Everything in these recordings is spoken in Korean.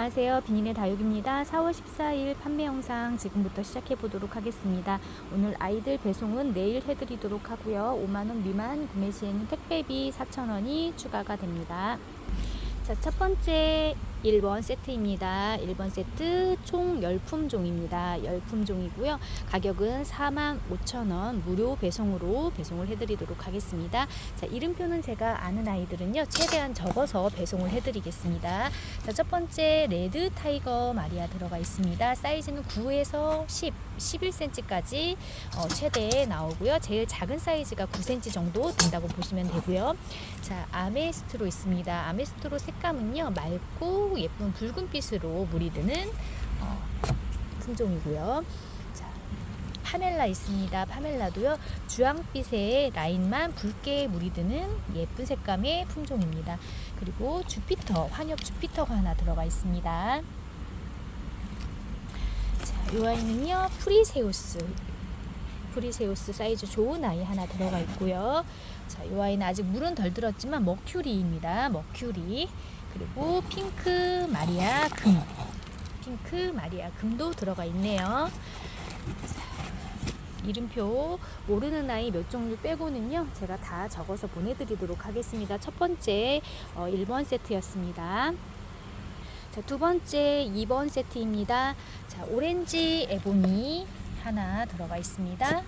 안녕하세요. 비닌의 다육입니다. 4월 14일 판매 영상 지금부터 시작해 보도록 하겠습니다. 오늘 아이들 배송은 내일 해드리도록 하고요. 5만원 미만 구매 시에는 택배비 4,000원이 추가가 됩니다. 자, 첫 번째 1번 세트입니다. 1번 세트 총 10품종입니다. 10품종이고요. 가격은 45,000원 무료 배송으로 배송을 해드리도록 하겠습니다. 자, 이름표는 제가 아는 아이들은요. 최대한 적어서 배송을 해드리겠습니다. 자, 첫 번째 레드 타이거 마리아 들어가 있습니다. 사이즈는 9에서 10, 11cm까지 어, 최대 나오고요. 제일 작은 사이즈가 9cm 정도 된다고 보시면 되고요. 자, 아메스트로 있습니다. 아메스트로 색감은요. 맑고 예쁜 붉은빛으로 물이 드는 어, 품종이고요. 자, 파멜라 있습니다. 파멜라도요. 주황빛의 라인만 붉게 물이 드는 예쁜 색감의 품종입니다. 그리고 주피터, 환엽 주피터가 하나 들어가 있습니다. 자, 이 아이는요. 프리세우스. 프리세우스 사이즈 좋은 아이 하나 들어가 있고요. 자, 이 아이는 아직 물은 덜 들었지만 머큐리입니다. 머큐리. 그리고 핑크 마리아 금. 핑크 마리아 금도 들어가 있네요. 자, 이름표 모르는 아이 몇 종류 빼고는요. 제가 다 적어서 보내드리도록 하겠습니다. 첫 번째 어, 1번 세트였습니다. 자, 두 번째 2번 세트입니다. 자, 오렌지 에보니 하나 들어가 있습니다.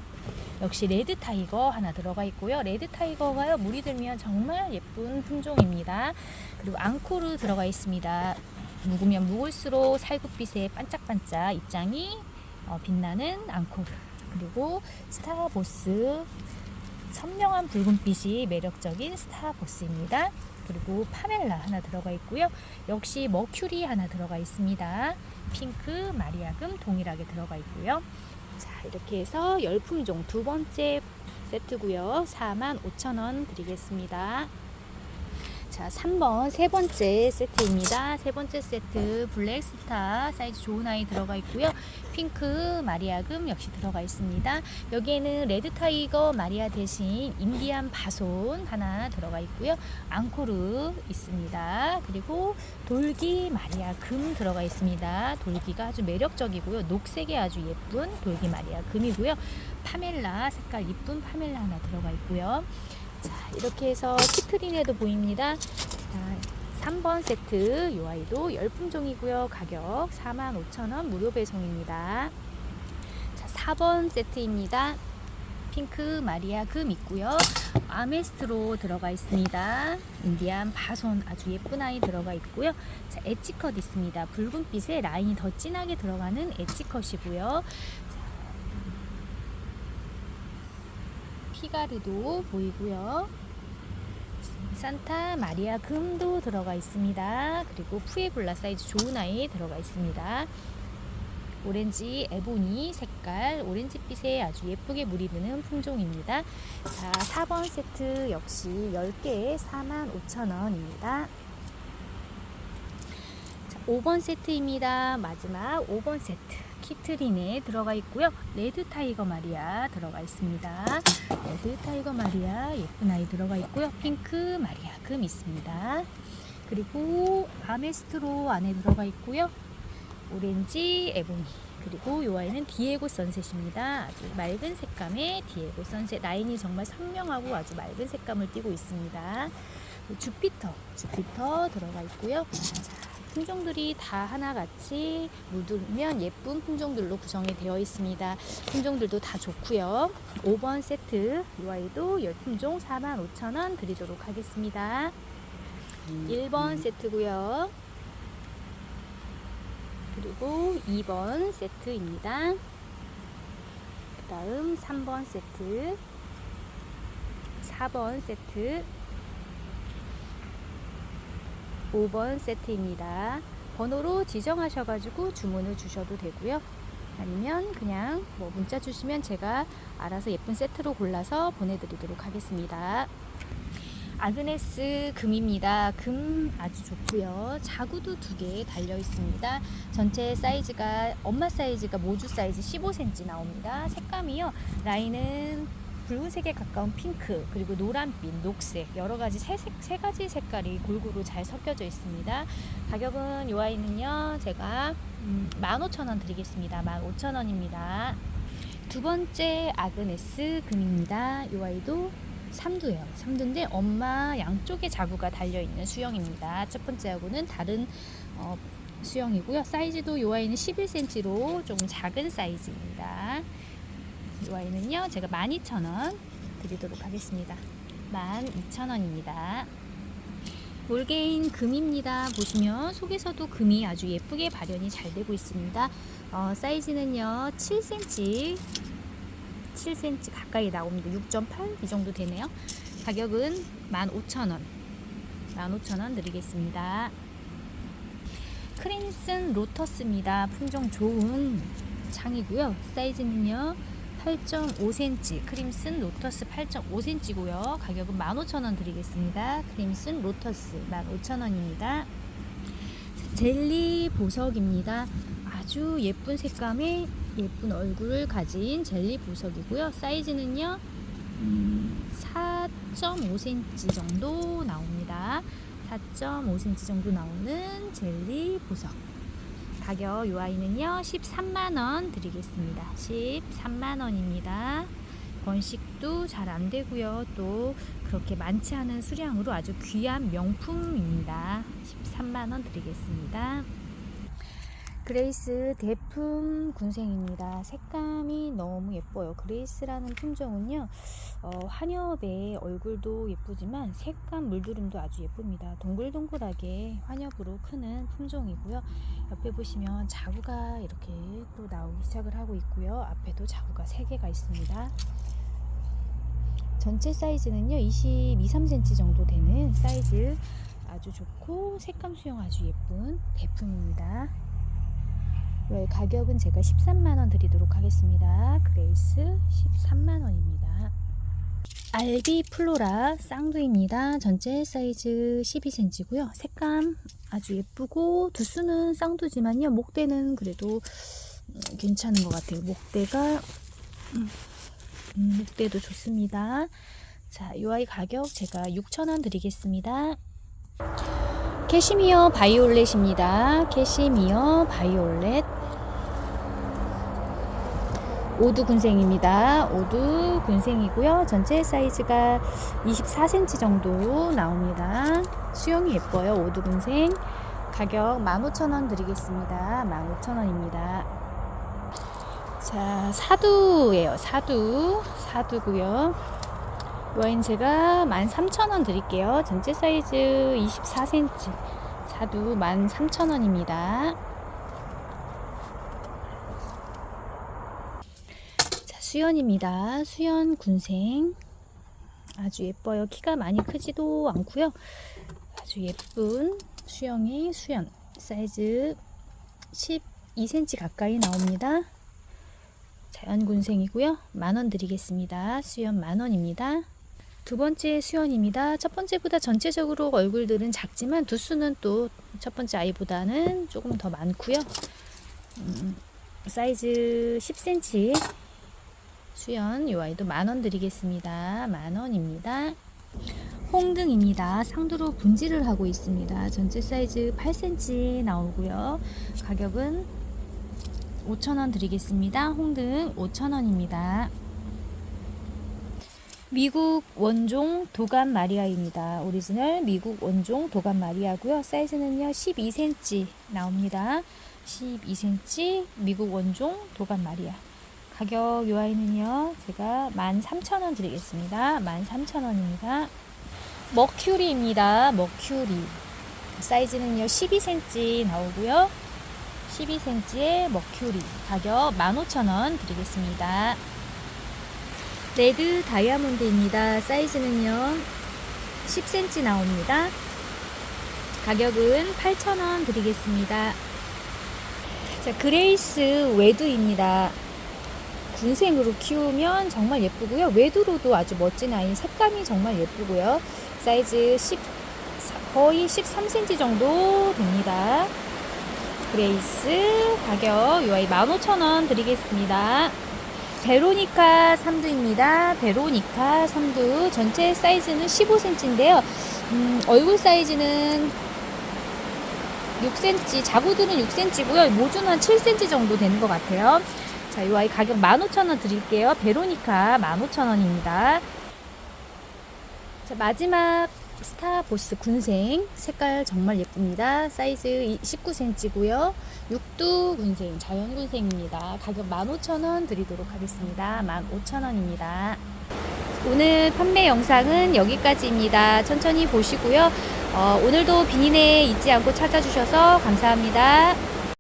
역시 레드 타이거 하나 들어가 있고요. 레드 타이거가요 물이 들면 정말 예쁜 품종입니다. 그리고 앙코르 들어가 있습니다. 묵으면 묵을수록 살구빛의 반짝반짝 입장이 어, 빛나는 앙코르. 그리고 스타보스 선명한 붉은빛이 매력적인 스타보스입니다. 그리고 파멜라 하나 들어가 있고요. 역시 머큐리 하나 들어가 있습니다. 핑크, 마리아금 동일하게 들어가 있고요. 자, 이렇게 해서 열품종 두 번째 세트고요. 45,000원 드리겠습니다. 자, 3번 세 번째 세트입니다. 세 번째 세트 블랙 스타 사이즈 좋은 아이 들어가 있고요. 핑크 마리아금 역시 들어가 있습니다. 여기에는 레드 타이거 마리아 대신 인디안 바손 하나 들어가 있고요. 앙코르 있습니다. 그리고 돌기 마리아 금 들어가 있습니다. 돌기가 아주 매력적이고요. 녹색이 아주 예쁜 돌기 마리아 금이고요. 파멜라 색깔 이쁜 파멜라 하나 들어가 있고요. 자, 이렇게 해서 키트린에도 보입니다. 자, 3번 세트 이 아이도 열품종이고요. 가격 45,000원 무료 배송입니다. 자, 4번 세트입니다. 핑크 마리아 금 있고요. 아메스트로 들어가 있습니다. 인디안 바손 아주 예쁜 아이 들어가 있고요. 자, 엣지컷 있습니다. 붉은빛에 라인이 더 진하게 들어가는 엣지컷이고요. 피가르도 보이고요. 산타 마리아 금도 들어가 있습니다. 그리고 푸에블라 사이즈 좋은 아이 들어가 있습니다. 오렌지 에보니 색깔 오렌지빛에 아주 예쁘게 물이 드는 품종입니다. 자, 4번 세트 역시 10개에 45,000원입니다. 5번 세트입니다. 마지막 5번 세트. 키트린에 들어가 있고요. 레드 타이거 마리아 들어가 있습니다. 레드 타이거 마리아 예쁜 아이 들어가 있고요. 핑크 마리아 금 있습니다. 그리고 아메스트로 안에 들어가 있고요. 오렌지 에보니 그리고 이 아이는 디에고 선셋입니다. 아주 맑은 색감의 디에고 선셋 라인이 정말 선명하고 아주 맑은 색감을 띠고 있습니다. 주피터 주피터 들어가 있고요. 자, 품종들이 다 하나같이 묻으면 예쁜 품종들로 구성이 되어 있습니다. 품종들도 다 좋고요. 5번 세트 이 아이도 열품종 45,000원 드리도록 하겠습니다. 1번 세트고요. 그리고 2번 세트입니다. 그 다음 3번 세트 4번 세트 5번 세트입니다. 번호로 지정하셔가지고 주문을 주셔도 되고요. 아니면 그냥 뭐 문자 주시면 제가 알아서 예쁜 세트로 골라서 보내드리도록 하겠습니다. 아그네스 금입니다. 금 아주 좋고요. 자구도 두 개 달려 있습니다. 전체 사이즈가 엄마 사이즈가 모주 사이즈 15cm 나옵니다. 색감이요. 라인은 붉은색에 가까운 핑크 그리고 노란빛, 녹색 여러 가지 세, 색- 세 가지 색깔이 골고루 잘 섞여져 있습니다. 가격은 이 아이는요 제가 음, 15,000원 드리겠습니다. 15,000원입니다. 두 번째 아그네스 금입니다. 이 아이도 삼두예요. 삼두인데 엄마 양쪽에 자구가 달려 있는 수영입니다. 첫 번째 하고는 다른 어, 수영이고요. 사이즈도 이 아이는 11cm로 조금 작은 사이즈입니다. 이 아이는요, 제가 12,000원 드리도록 하겠습니다. 12,000원입니다. 몰개인 금입니다. 보시면 속에서도 금이 아주 예쁘게 발현이 잘 되고 있습니다. 어, 사이즈는요, 7cm, 7cm 가까이 나옵니다. 6.8 이 정도 되네요. 가격은 15,000원, 15,000원 드리겠습니다. 크림슨 로터스입니다. 품종 좋은 창이고요. 사이즈는요. 8.5cm 크림슨 로터스 8.5cm고요. 가격은 15,000원 드리겠습니다. 크림슨 로터스 15,000원입니다. 젤리 보석입니다. 아주 예쁜 색감의 예쁜 얼굴을 가진 젤리 보석이고요. 사이즈는요. 음, 4.5cm 정도 나옵니다. 4.5cm 정도 나오는 젤리 보석. 가격 요 아이는요 13만원 드리겠습니다. 13만원입니다. 번식도 잘 안되고요. 또 그렇게 많지 않은 수량으로 아주 귀한 명품입니다. 13만원 드리겠습니다 그레이스 대품 군생입니다 색감이 너무 예뻐요 그레이스라는 품종은요 어, 환엽의 얼굴도 예쁘지만 색감 물두름도 아주 예쁩니다 동글동글하게 환엽으로 크는 품종이고요 옆에 보시면 자구가 이렇게 또 나오기 시작을 하고 있고요. 앞에도 자구가 3개가 있습니다. 전체 사이즈는요. 22, 3cm 정도 되는 사이즈 아주 좋고 색감 수영 아주 예쁜 대품입니다. 이 가격은 제가 13만원 드리도록 하겠습니다. 그레이스 13만원입니다. 알비 플로라 쌍두입니다. 전체 사이즈 12cm고요. 색감 아주 예쁘고 두수는 쌍두지만요. 목대는 그래도 음, 괜찮은 것 같아요. 목대가 음, 음, 목대도 좋습니다. 자, 이 아이 가격 제가 6,000원 드리겠습니다. 캐시미어 바이올렛입니다. 캐시미어 바이올렛 오두 군생입니다. 오두 군생이고요. 전체 사이즈가 24cm 정도 나옵니다. 수영이 예뻐요. 오두 군생. 가격 15,000원 드리겠습니다. 15,000원입니다. 자, 사두예요. 사두. 사두고요. 와인 제가 13,000원 드릴게요. 전체 사이즈 24cm. 사두 13,000원입니다. 자, 수연입니다. 수연 군생. 아주 예뻐요. 키가 많이 크지도 않고요. 아주 예쁜 수영의 수연. 사이즈 12cm 가까이 나옵니다. 자연군생이고요. 만원 드리겠습니다. 수연 만원입니다. 두 번째 수연입니다. 첫 번째보다 전체적으로 얼굴들은 작지만 두수는 또 첫 번째 아이보다는 조금 더 많고요. 음, 사이즈 10cm 수연 이 아이도 만원 드리겠습니다. 만원입니다. 홍등입니다. 상두로 분질을 하고 있습니다. 전체 사이즈 8cm 나오고요. 가격은 5,000원 드리겠습니다. 홍등 5,000원입니다. 미국 원종 도감 마리아입니다. 오리지널 미국 원종 도감 마리아고요. 사이즈는요 12cm 나옵니다. 12cm 미국 원종 도감 마리아. 가격 요 아이는요 제가 13,000원 드리겠습니다. 13,000원입니다. 머큐리입니다. 머큐리. 사이즈는요 12cm 나오고요. 12cm의 머큐리 가격 15,000원 드리겠습니다. 레드 다이아몬드입니다. 사이즈는요 10cm 나옵니다. 가격은 8,000원 드리겠습니다. 자, 그레이스 외두입니다. 군생으로 키우면 정말 예쁘고요. 외두로도 아주 멋진 아이 색감이 정말 예쁘고요. 사이즈 10, 거의 13cm 정도 됩니다. 그레이스 가격 이 아이 15,000원 드리겠습니다. 베로니카 삼두입니다. 베로니카 삼두 전체 사이즈는 15cm인데요. 음, 얼굴 사이즈는 6cm, 자구들은 6cm고요. 모주는 한 7cm 정도 되는 것 같아요. 자, 이 아이 가격 15,000원 드릴게요. 베로니카 15,000원입니다. 자, 마지막 스타보스 군생 색깔 정말 예쁩니다. 사이즈 19cm고요. 육두 군생, 자연 군생입니다. 가격 15,000원 드리도록 하겠습니다. 15,000원입니다. 오늘 판매 영상은 여기까지입니다. 천천히 보시고요. 어, 오늘도 비닌에 잊지 않고 찾아주셔서 감사합니다.